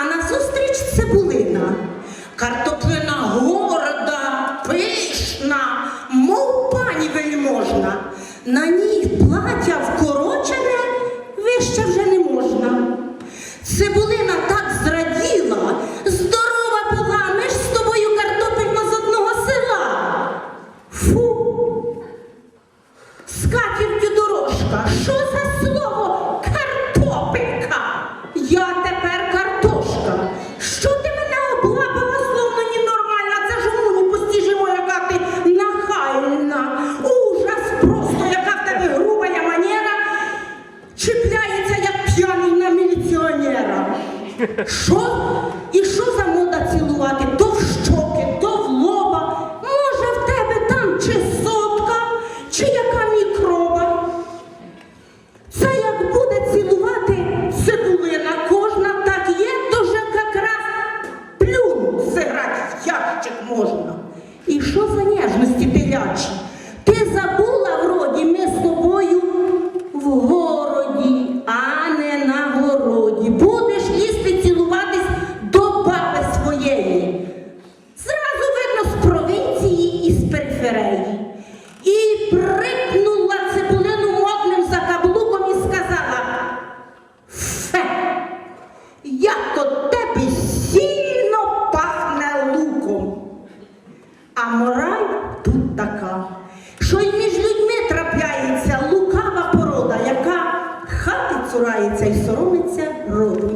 а назустріч цибулина. Картоплина горда, пишна, мов пані вельможна. На ній платя вкорочене вище вже не можна. Цибулина так зраділа, здорова була, ми ж з тобою картопельна з одного села. Фу, скатівки дорожка, що за слово? Облапала, словно ненормальна? Це ж уму непостіжимо, яка ти нахальна. Ужас просто, яка в тебе груба манера. Чіпляється, як п'яний на міліціонера. Що? І що за мода цілувати? То в щоки, то в лоба. Може, в тебе там чи що за ніжності телячі? Ти забула тут така, що й між людьми трапляється лукава порода, яка хати цурається і соромиться роду.